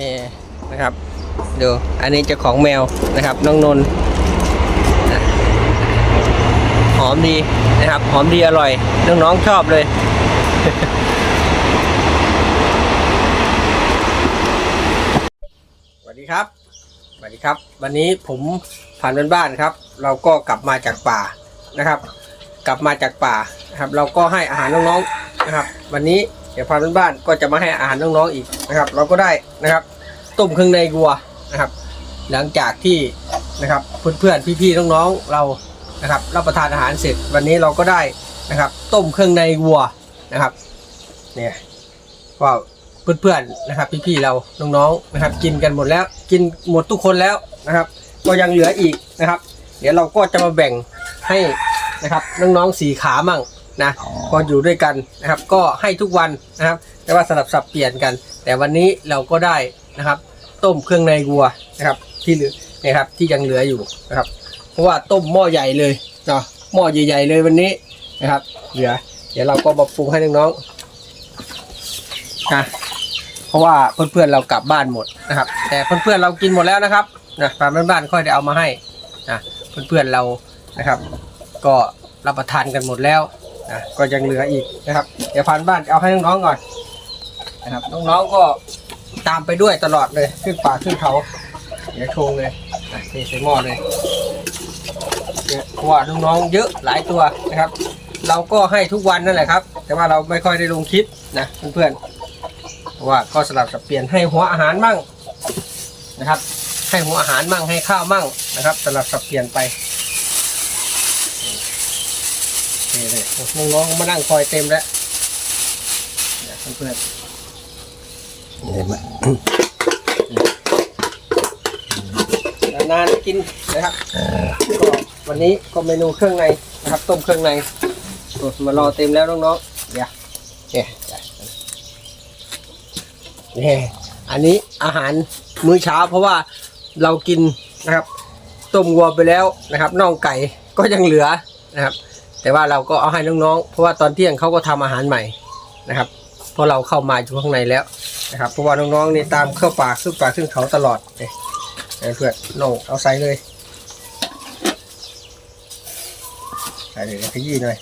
นี่นะครับดูอันนี้จ้าของแมวนะครับน้องนนท์หอมดีนะครับหอมดีอร่อยน้องๆชอบเลย สวัสดีครับสวัสดีครับ วันนี้ผมผ่านบ้านๆครับ เราก็กลับมาจากป่านะครับ กลับมาจากป่านะครับ เราก็ให้อาหารน้องๆนะครับ วันนี้ เดี๋ยวผ่านบ้านก็จะมาให้อาหารน้องๆอีกนะครับ เราก็ได้นะครับ ต้มเครื่องในวัวนะครับ หลังจากที่นะครับเพื่อนๆพี่ๆน้องๆเรานะครับรับประทานอาหารเสร็จวันนี้เราก็ได้นะครับ ต้มเครื่องในวัวนะครับเนี่ยว่าเพื่อนๆนะครับ พี่ๆเราน้องๆนะครับ กินกันหมดแล้วกินหมดทุกคนแล้วนะครับ ก็ยังเหลืออีกนะครับ เดี๋ยวเราก็จะมาแบ่งให้นะครับน้องๆสีขามั่ง นะก็อยู่ด้วยกันนะครับ ก็ให้ทุกวันนะครับ แต่ว่าสลับสับเปลี่ยนกัน แต่วันนี้เราก็ได้นะครับ ต้มเครื่องในวัวนะครับ ที่เหลือนะครับที่ยังเหลืออยู่นะครับ เพราะว่าต้มหม้อใหญ่เลยเนาะหม้อใหญ่ๆเลยวันนี้นะครับเหลือเดี๋ยวเราก็มาปรุงให้น้องๆนะเพราะว่าเพื่อนๆเรากลับบ้านหมดนะครับ แต่เพื่อนๆเรากินหมดแล้วนะครับนะตามบ้านๆค่อยได้เอามาให้นะเพื่อนๆเรานะครับ ก็รับประทานกันหมดแล้ว นะก็ยังเหลืออีกนะครับ เดี๋ยวพันบ้านเอาให้น้องๆก่อนนะครับน้องๆก็ตามไปด้วยตลอดเลยขึ้นป่าขึ้นเขาเดี๋ยวโชว์เลยเทใส่หม้อเลยเพราะว่าน้องๆเยอะหลายตัวนะครับ เราก็ให้ทุกวันนั่นแหละครับ แต่ว่าเราไม่ค่อยได้ลงคลิปนะเพื่อนๆว่าก็สลับสับเปลี่ยนให้หัวอาหารมั่งนะครับ ให้หัวอาหารมั่งให้ข้าวมั่งนะครับ สลับสับเปลี่ยนไป นี่เลยน้องๆมานั่งคอยเต็มแล้วเนี่ยเพื่อนๆเห็นไหมนานๆกินนะครับก็วันนี้ก็เมนูเครื่องในนะครับต้มเครื่องในโอ้มารอเต็มแล้วน้องๆเดี๋ยวเนี่ยเนี่ยอันนี้อาหารมื้อเช้าเพราะว่าเรากินนะครับ ต้มวัวไปแล้วนะครับน่องไก่ก็ยังเหลือนะครับ แต่ว่าเราก็เอาให้น้องๆ เพราะว่าตอนเที่ยงเขาก็ทำอาหารใหม่นะครับ เพราะเราเข้ามาอยู่ข้างในแล้วนะครับ เพราะว่าน้องๆนี่ตามเข้าป่าขึ้นป่าขึ้นเขาตลอดเนี่ยไอ้เพื่อนลงเอาใส่เลยใส่เลยขยี้หน่อย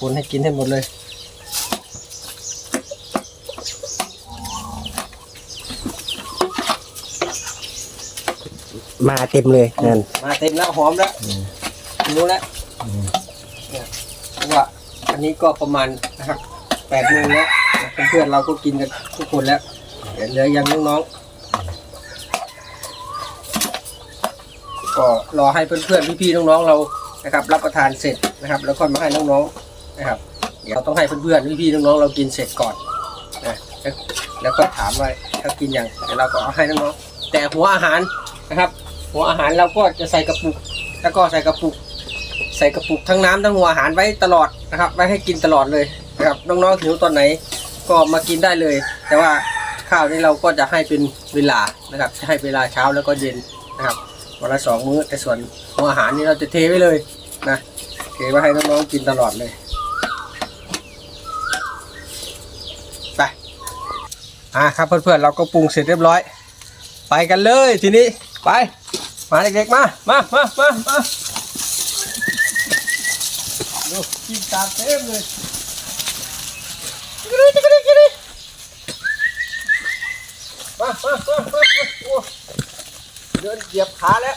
คนให้กินให้หมดเลยมาเต็มเลยนั่นมาเต็มแล้วหอมแล้วรู้แล้วเนี่ยเพราะว่า อันนี้ก็ประมาณนะครับแปดโมงแล้วเพื่อนๆเราก็กินกันทุกคนแล้วเดี๋ยวเหลือยังน้องๆก็รอให้เพื่อนๆพี่ๆน้องๆเรานะครับ รับประทานเสร็จนะครับ แล้วค่อยมาให้น้องๆนะครับ เดี๋ยวเราต้องให้เพื่อนๆพี่ๆน้องๆเรากินเสร็จก่อนนะแล้วก็ถามว่าถ้ากินอยังเดี๋ยวเราก็เอาให้น้องๆแต่หัวอาหารนะครับ หัวอาหารเราก็จะใส่กระปุก แล้วก็ใส่กระปุก ใส่กระปุกทั้งน้ำทั้งหัวอาหารไว้ตลอดนะครับ ไว้ให้กินตลอดเลยนะครับน้องๆหิวตอนไหนก็มากินได้เลย แต่ว่าข้าวนี้เราก็จะให้เป็นเวลานะครับจะให้เวลาเช้าแล้วก็เย็นนะครับวันละสองมื้อแต่ส่วนหัวอาหารนี่เราจะเทไว้เลยนะเทไว้ให้น้องๆกินตลอดเลยไปอ่าครับเพื่อนๆเราก็ปรุงเสร็จเรียบร้อย ไปกันเลยทีนี้ไปมาเด็กๆมามามามามา ดูกินตามเต็มเลยจิกรีจิกรีจิกรีมามามามาโอ้เดินเหยียบขาแล้ว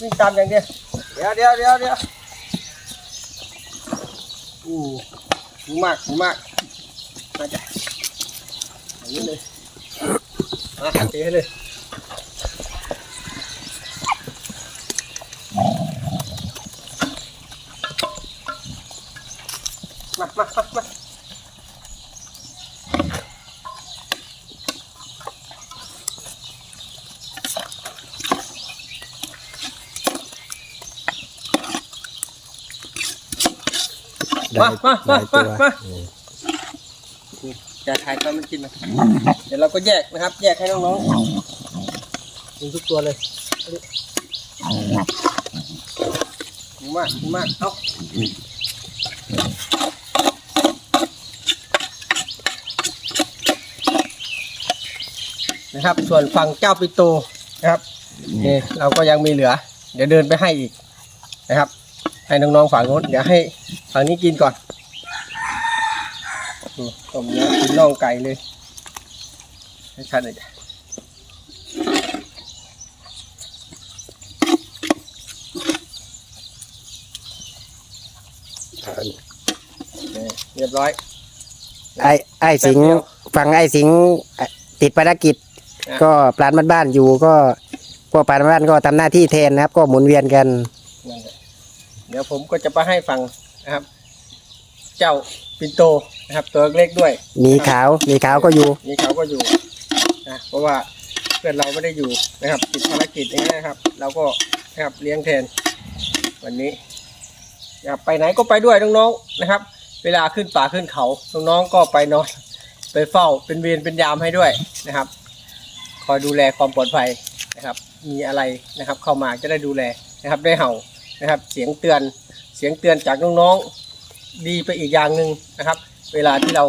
วิ่งตามอย่างเดียวเดี๋ยวเดี๋ยวเดี๋ยวเดี๋ยวอู้หูมากหูมากมาจ้ะอย่างนี้เลยมาเทให้เลย มามามามามามาหลายตัวมาจะถ่ายตอนมันกินนะเดี๋ยวเราก็แยกนะครับ แยกให้น้องๆกินทุกตัวเลยหูมากหูมากเอา นะครับ ส่วนฝั่งเจ้าปิโตนะครับนี่เราก็ยังมีเหลือ เดี๋ยวเดินไปให้อีกนะครับ ให้น้องๆฝั่งโน้นเดี๋ยวให้ฝั่งนี้กินก่อนอืมต้มเนื้อกินน่องไก่เลยให้ชัดเลยจ้ะนี่เรียบร้อย ไอ้ไอ้สิงห์ฟังไอ้สิงห์ติดภารกิจอะ ก็ปลานบ้านๆอยู่ก็พวกปลานบ้านๆก็ทำหน้าที่แทนนะครับ ก็หมุนเวียนกันนั่นแหละเดี๋ยวผมก็จะไปให้ฟังนะครับ เจ้าปินโตนะครับ ตัวเล็กด้วยมีขาวมีขาวก็อยู่ นี่เขาก็อยู่นะเพราะว่าเพื่อนเราไม่ได้อยู่นะครับติดภารกิจอย่างนี้ยนะครับ เราก็นะครับเลี้ยงแทน วันนี้อยากไปไหนก็ไปด้วยน้องๆนะครับ เวลาขึ้นป่าขึ้นเขาน้องๆก็ไปนอนไปเฝ้าเป็นเวรเป็นยามให้ด้วยนะครับ คอยดูแลความปลอดภัยนะครับ มีอะไรนะครับเข้ามาจะได้ดูแลนะครับ ได้เห่านะครับ เสียงเตือนเสียงเตือนจากน้องๆดีไปอีกอย่างหนึ่งนะครับ เวลาที่เรา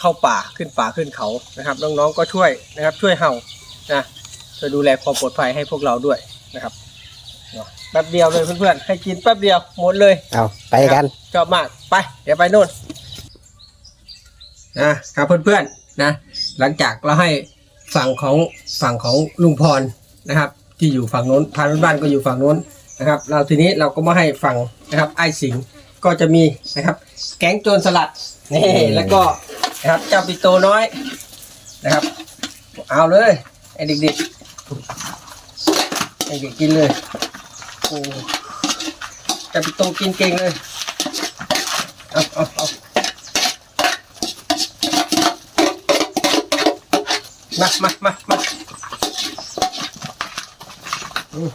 เข้าป่าขึ้นป่าขึ้นเขานะครับ น้องๆก็ช่วยนะครับ ช่วยเห่านะช่วยดูแลความปลอดภัยให้พวกเราด้วยนะครับเนาะแป๊บเดียวเลยเพื่อนๆให้กินแป๊บเดียวหมดเลยเอาไปกันชอบมากไป เดี๋ยวไปนู่นนะครับเพื่อนๆนะ หลังจากเราให้ ฝั่งของฝั่งของลุงพรนะครับ ที่อยู่ฝั่งโน้นพานบ้านก็อยู่ฝั่งโน้นนะครับ เราทีนี้เราก็มาให้ฝั่งนะครับไอ้สิงห์ก็จะมีนะครับ แก๊งโจรสลัดนี่แล้วก็นะครับเจ้าปิโตน้อยนะครับ เอาเลยไอ้เด็กๆไอ้เด็กกินเลยโอ้เจ้าปิโตกินเก่งเลยเอาเอาเอา มามามามาอืม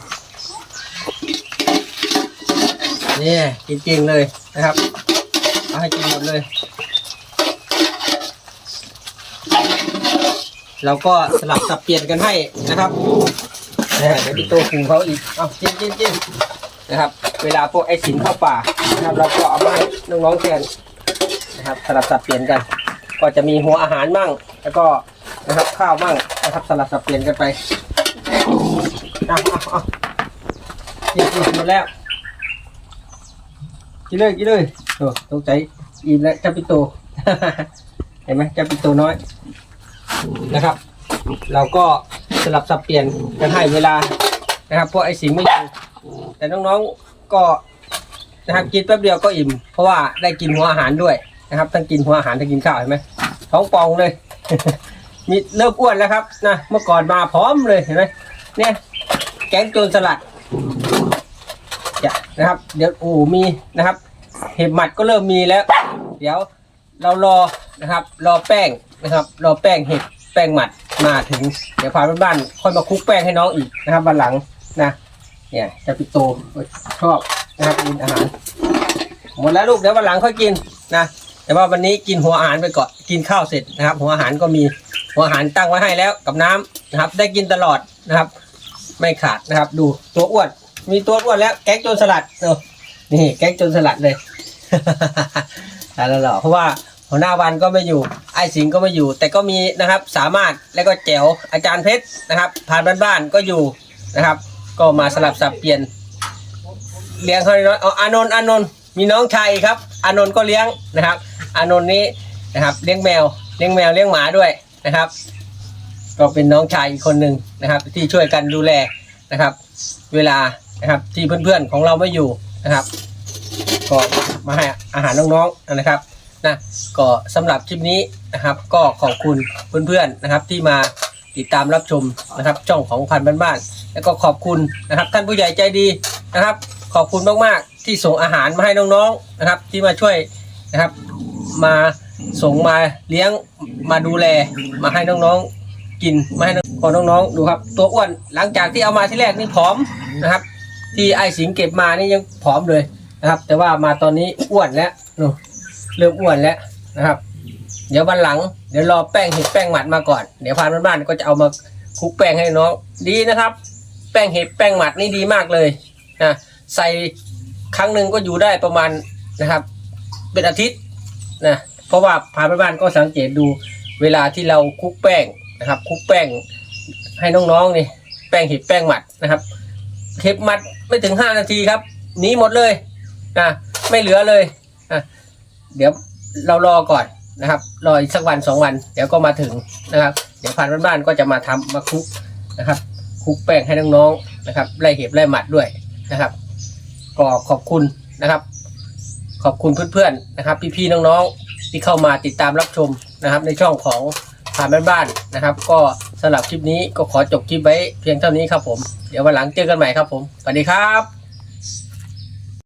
นี่กินเก่งเลยนะครับเอาให้กินหมดเลย เราก็สลับสับเปลี่ยนกันให้นะครับเนี่ยเดี๋ยวพี่โตคุงเขาอีกเอาจิ้มจิ้มจิ้มนะครับ เวลาพวกไอ้สินเข้าป่านะครับ เราก็เอามาให้น้องๆแทนนะครับสลับสับเปลี่ยนกัน ก็จะมีหัวอาหารมั่ง แล้วก็ นะครับข้าวมั่งนะครับสลับสับเปลี่ยนกันไปเอาเอาเอากินกินหมดแล้วกินเลยกินเลยโอ้ตกใจอิ่มแล้วจับปิโต เห็นไหมจับปิโตน้อยนะครับ เราก็สลับสับเปลี่ยนกันให้เวลานะครับเพวกไอ้สิงไม่อยู่แต่น้องๆก็นะครับกินแป๊บเดียวก็อิ่ม เพราะว่าได้กินหัวอาหารด้วยนะครับทั้งกินหัวอาหารทั้งกินข้าวเห็นไหมท้องปองเลย มีเริ่มอ้วนแล้วครับนะเมื่อก่อนมาพร้อมเลยเห็นไหมเนี่ยแกงโจรสลัดจะนะครับ เดี๋ยวโอ้มีนะครับ เห็บหมัดก็เริ่มมีแล้ว เดี๋ยวเรารอนะครับ รอแป้งนะครับ รอแป้งเห็ดแป้งหมัดมาถึง เดี๋ยวพาไปบ้านค่อยมาคลุกแป้งให้น้องอีกนะครับวันหลังนะเนี่ยจะปิโตชอบนะครับกินอาหารหมดแล้วลูกเดี๋ยววันหลังค่อยกินนะแต่ว่าวันนี้กินหัวอาหารไปก่อนกินข้าวเสร็จนะครับ หัวอาหารก็มี หัวอาหารตั้งไว้ให้แล้วกับน้ำนะครับ ได้กินตลอดนะครับ ไม่ขาดนะครับ ดูตัวอ้วน มีตัวอ้วนแล้วแก๊งโจรสลัดเออนี่แก๊งโจรสลัดเลยตายแล้วหรอเพราะว่าหัวหน้าวันก็ไม่อยู่ ไอ้สิงก็ไม่อยู่ แต่ก็มีนะครับ สามารถแล้วก็แจ๋วอาจารย์เพชรนะครับ ผ่านบ้านๆก็อยู่นะครับ ก็มาสลับสับเปลี่ยน เลี้ยงเขาน้อยเอาอานนท์อานนท์มีน้องชายครับ อานนท์ก็เลี้ยงนะครับ อานนท์นี้นะครับ เลี้ยงแมว เลี้ยงแมวเลี้ยงหมาด้วย นะครับ ก็เป็นน้องชายอีกคนหนึ่งนะครับ ที่ช่วยกันดูแลนะครับ เวลานะครับที่เพื่อนๆของเราไม่อยู่นะครับ ก็มาให้อาหารน้องๆนะครับนะก็สำหรับคลิปนี้นะครับ ก็ขอบคุณเพื่อนๆนะครับ ที่มาติดตามรับชมนะครับช่องของพันบ้านบ้านๆแล้วก็ขอบคุณนะครับ ท่านผู้ใหญ่ใจดีนะครับ ขอบคุณมากๆที่ส่งอาหารมาให้น้องๆนะครับ ที่มาช่วยนะครับมา ส่งมาเลี้ยงมาดูแลมาให้น้องๆกินมาให้พอน้องๆดูครับ ตัวอ้วนหลังจากที่เอามาที่แรกนี่ผอมนะครับ ที่ไอสิงเก็บมานี่ยังผอมเลยนะครับ แต่ว่ามาตอนนี้อ้วนแล้วเริ่มอ้วนแล้วนะครับ เดี๋ยววันหลังเดี๋ยวรอแป้งเห็ดแป้งหมัดมาก่อนเดี๋ยวพานบ้านๆก็จะเอามาคลุกแป้งให้น้องดีนะครับ แป้งเห็ดแป้งหมัดนี่ดีมากเลยนะใส่ครั้งหนึ่งก็อยู่ได้ประมาณนะครับ เป็นอาทิตย์นะ เพราะว่าพานบ้านก็สังเกตดูเวลาที่เราคลุกแป้งนะครับคลุกแป้งให้น้องๆนี่แป้งเห็บแป้งหมัดนะครับเห็บหมัดไม่ถึงห้านาทีครับหนีหมดเลยนะไม่เหลือเลยนะเดี๋ยวเรารอก่อนนะครับ รออีกสักวันสองวัน เดี๋ยวก็มาถึงนะครับ เดี๋ยวผ่านบ้านๆก็จะมาทำมาคลุกนะครับคลุกแป้งให้น้องๆนะครับไล่เห็บไล่หมัดด้วยนะครับก็ขอบคุณนะครับ ขอบคุณเพื่อนๆนะครับ พี่ๆน้องๆ ที่เข้ามาติดตามรับชมนะครับ ในช่องของผ่านบ้านๆนะครับ ก็สำหรับคลิปนี้ก็ขอจบคลิปไว้เพียงเท่านี้ครับผม เดี๋ยววันหลังเจอกันใหม่ครับผมสวัสดีครับ